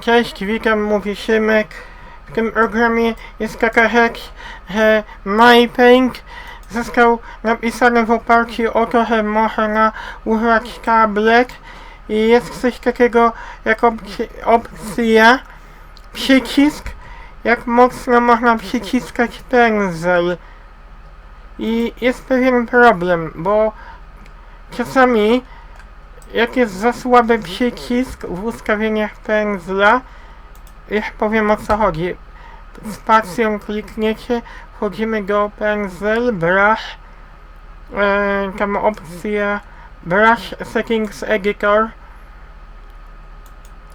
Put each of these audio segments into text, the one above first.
Cześć, witam, mówi Szymek. W tym programie jest taka rzecz, że MyPaint został napisany w oparciu o to, że można używać tablet i jest coś takiego jak opci- opcja przycisk, jak mocno można przyciskać pędzel. I jest pewien problem, bo czasami jak jest za słaby przycisk w ustawieniach pędzla, już powiem o co chodzi. Spacją klikniecie, wchodzimy do pędzel, brush, e, tam opcja brush settings editor.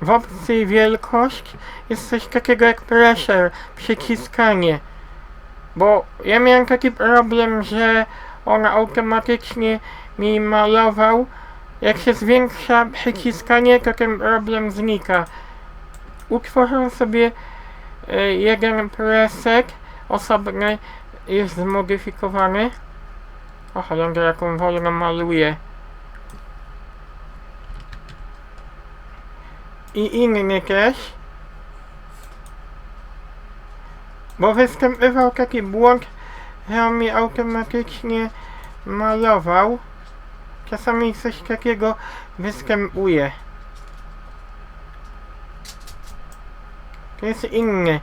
W opcji wielkość jest coś takiego jak pressure, przyciskanie. Bo ja miałem taki problem, że on automatycznie mi malował jak się zwiększa przyciskanie, to ten problem znika. Utworzę sobie e, jeden preset osobny, już zmodyfikowany. O, cholera, jaką wolno maluję. I inny też. Bo występował taki błąd, że on mi automatycznie malował. Czasami coś takiego występuje. To jest inny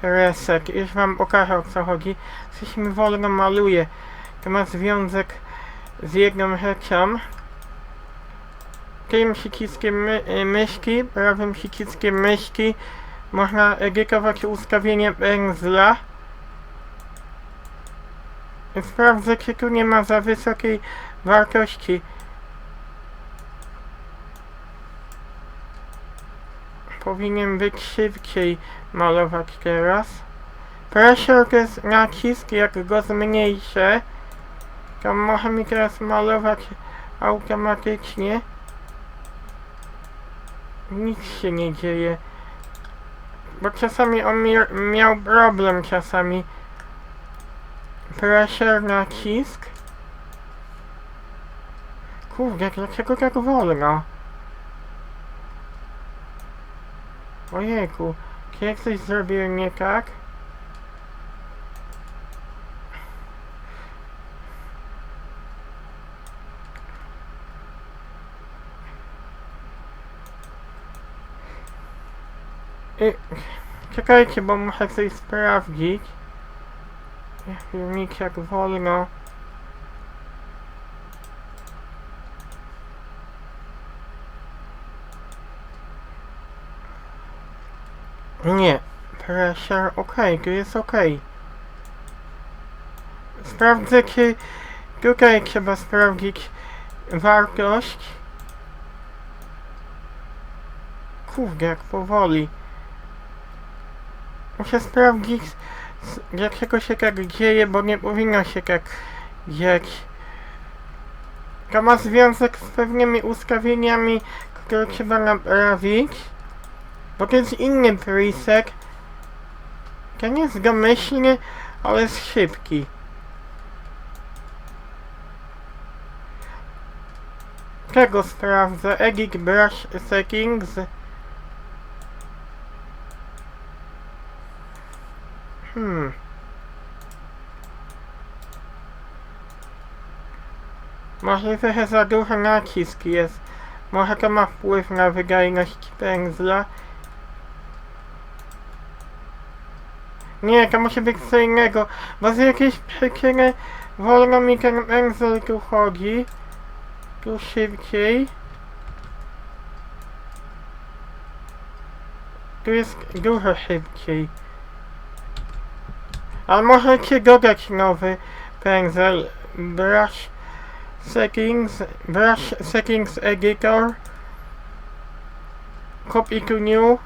preset. Już wam pokażę o co chodzi. Coś mi wolno maluje. To ma związek z jedną rzeczą. Tym przyciskiem my, y, myszki, prawym przyciskiem myszki można edytować ustawienie pędzla. Sprawdzę, czy tu nie ma za wysokiej wartości. Powinien być szybciej malować teraz. Pressure to jest nacisk, jak go zmniejszę, to może mi teraz malować automatycznie. Nic się nie dzieje. Bo czasami on mi, miał problem czasami. Pressure nacisk. Kurde, dlaczego tak wolno? Ojejku, czy ja coś zrobiłem nie tak? I, czekajcie, bo muszę coś sprawdzić. Jak jak wolno. Nie, pressure ok, tu jest ok. Sprawdzę, czy tutaj trzeba sprawdzić wartość. Kurde, jak powoli. Muszę sprawdzić, dlaczego się tak dzieje, bo nie powinno się tak dziać. To ma związek z pewnymi ustawieniami, które trzeba naprawić. Bo to jest inny preset. Nie jest domyślny, ale jest szybki. Tego sprawdzę. Edit Brush Settings. Hmm. Może trochę za duży nacisk jest. Może to ma wpływ na wydajność pędzla. Nie, to musi być co innego, bo z jakiejś przyczyny wolno mi ten pędzel tu chodzi. Tu szybciej. Tu jest dużo szybciej. Ale możecie dodać nowy pędzel. Brush settings, brush settings editor. Copy to new.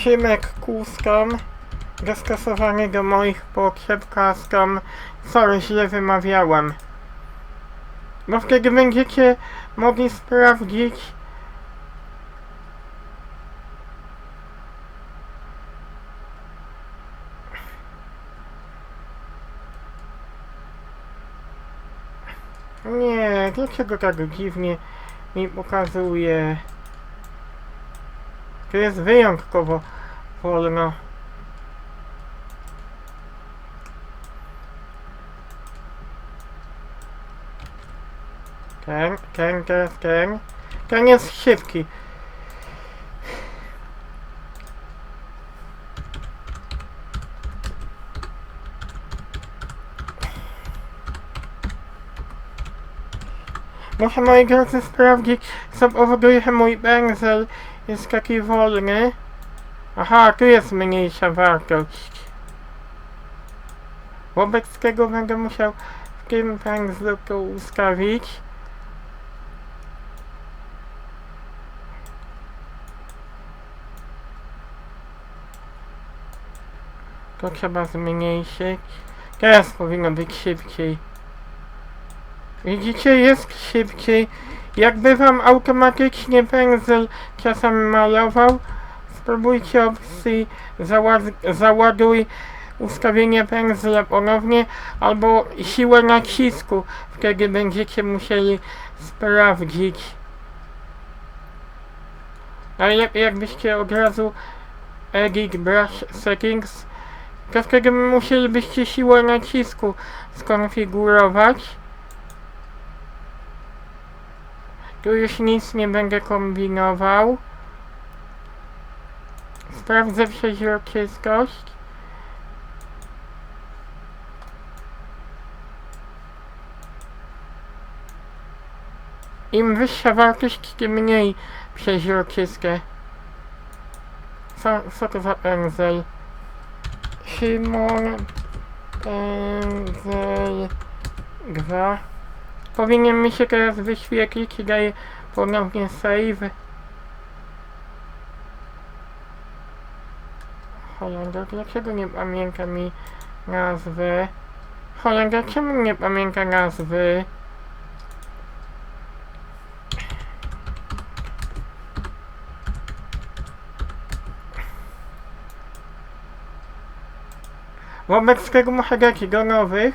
Szymek Custom dostosowany do moich potrzeb custom. Sorry, źle wymawiałem. Bo wtedy będziecie mogli sprawdzić Nie, dlaczego tak dziwnie mi pokazuje? To jest wyjątkowo wolno. Ten, ten, teraz ten. Ten jest szybki. Muszę moi drodzy sprawdzić, co powoduje mój pędzel jest taki wolny. Aha, tu jest mniejsza wartość. Wobec tego będę musiał w tym pędzlu ustawić. To trzeba zmniejszyć. Teraz powinno być szybciej. Widzicie, jest szybciej. Jakby wam automatycznie pędzel czasem malował, spróbujcie opcji załad- załaduj ustawienie pędzla ponownie albo siłę nacisku. Wtedy będziecie musieli sprawdzić. Najlepiej jakbyście od razu edit brush settings, to wtedy musielibyście siłę nacisku skonfigurować. Tu już nic nie będę kombinował. Sprawdzę przeźroczystość. Im wyższa wartość, tym mniej przeźroczyste. Co, co to za pędzel? Szymon pędzel 2 Powinien mi się teraz wyświetlić i daję ponownie save. Holender, dlaczego nie pamięta mi nazwy? Holender, czemu nie pamięta nazwy? Wobec tego muszę dać do nowych.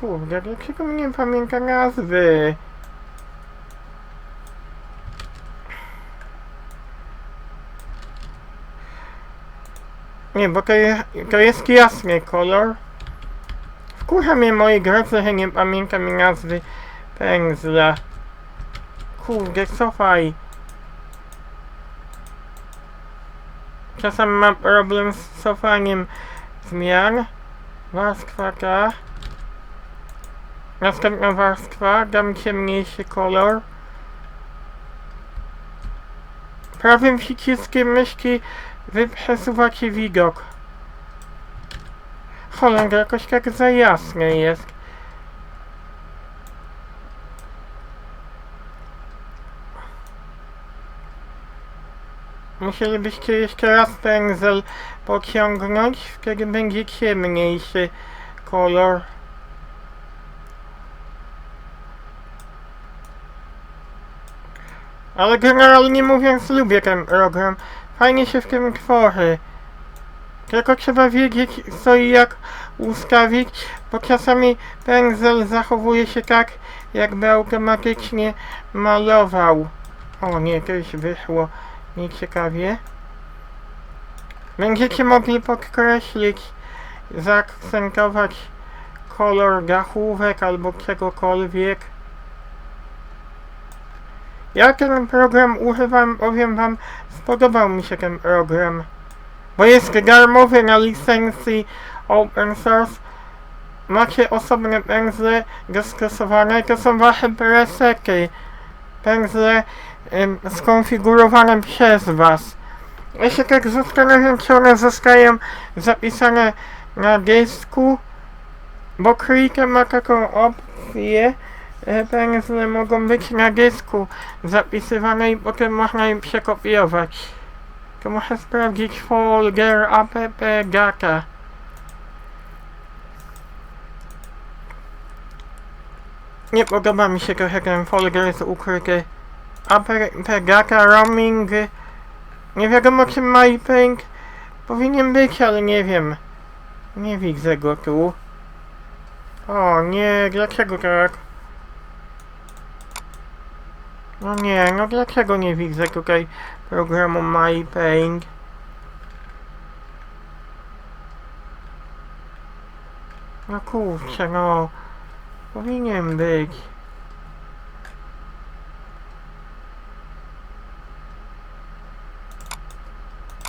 Kurde, dlaczego mi nie pamięta nazwy? Nie, bo to jest, to jest jasny kolor. Wkurza mnie moi drodzy, że nie pamiętam mi nazwy pędzla. Kurde, cofaj. Czasem mam problem z cofaniem zmian. Warstwa ta. Następna warstwa, dam ciemniejszy kolor. Prawym przyciskiem myszki wy przesuwacie widok. Cholera, jakoś tak za jasne jest. Musielibyście jeszcze raz pędzel pociągnąć, wtedy będzie ciemniejszy kolor. Ale generalnie mówiąc lubię ten program. Fajnie się w tym tworzy. Tylko trzeba wiedzieć co i jak ustawić, bo czasami pędzel zachowuje się tak, jakby automatycznie malował. O nie, to już wyszło nieciekawie. Będziecie mogli podkreślić, zaakcentować kolor dachówek albo czegokolwiek. Ja ten program używam, powiem wam, spodobał mi się ten program. Bo jest darmowy na licencji open source. Macie osobne pędzle dostosowane, to są wasze presety. Pędzle ym, skonfigurowane przez was. Ja się tak zastanawiam, czy one zostają zapisane na dysku, bo Krita ma taką opcję, pędzle mogą być na dysku zapisywane i potem można im przekopiować. To muszę sprawdzić folder app data. Nie podoba mi się trochę ten folder jest ukryty. App data roaming. Nie wiadomo czy MyPink powinien być, ale nie wiem. Nie widzę go tu. O nie, dlaczego tak? No nie, no dlaczego nie widzę tutaj programu MyPaint? No kurczę, no. Powinien być.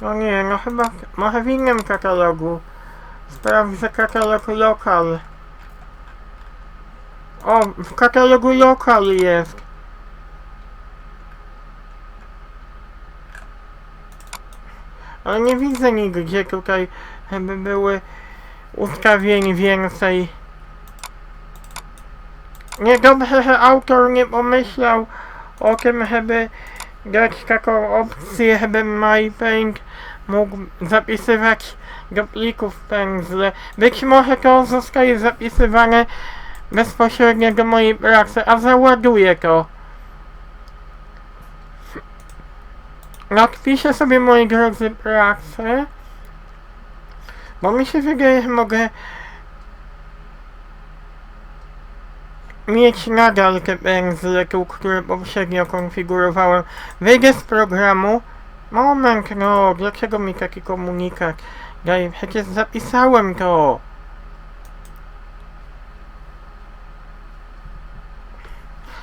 No nie, no chyba, może w innym katalogu. Sprawdzę katalog lokal. O, w katalogu lokal jest. Nie widzę nigdzie tutaj, żeby były ustawień więcej. Niedobrze, że autor nie pomyślał o tym, żeby dać taką opcję, żeby MyPaint mógł zapisywać do plików pędzle. Być może to zostaje zapisywane bezpośrednio do mojej pracy, a załaduję to. Odpiszę sobie moi drodzy pracę, bo mi się wydaje, że mogę mieć nadal te pędzle które poprzednio konfigurowałem. Wyjdę z programu. Moment, no, dlaczego mi taki komunikat daje? Przecież zapisałem to.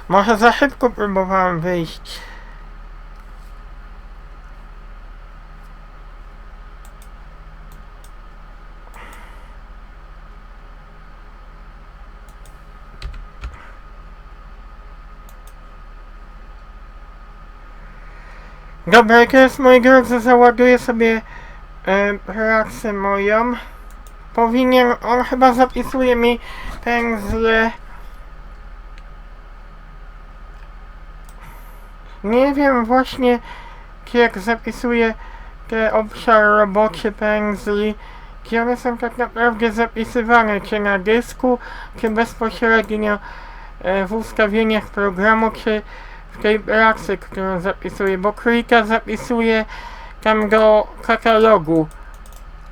Może za szybko próbowałem wyjść. Dobra, jest moi drodzy, załaduję sobie e, pracę moją. Powinien, on chyba zapisuje mi pędzle. Nie wiem właśnie, jak zapisuje te obszar roboczy pędzli, gdzie one są tak naprawdę zapisywane, czy na dysku, czy bezpośrednio e, w ustawieniach programu, czy tej pracy, którą zapisuję, bo Krika zapisuje tam do katalogu.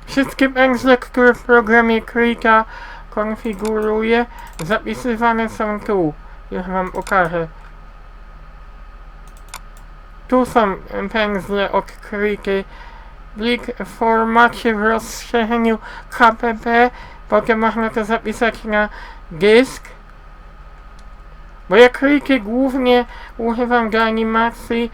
Wszystkie pędzle, które w programie Krika konfiguruję, zapisywane są tu. Już wam pokażę. Tu są pędzle od Kriki. Plik w formacie w rozszerzeniu HPP. Potem można to zapisać na dysk. Bo ja Kriki głównie używam do animacji.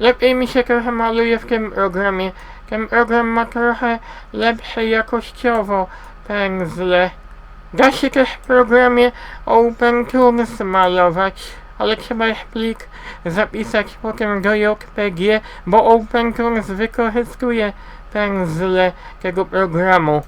Lepiej mi się trochę maluje w tym programie. Ten program ma trochę lepsze jakościowo pędzle. Da się też w programie OpenTools malować, ale trzeba ich plik zapisać potem do JPG, bo OpenTools wykorzystuje pędzle tego programu.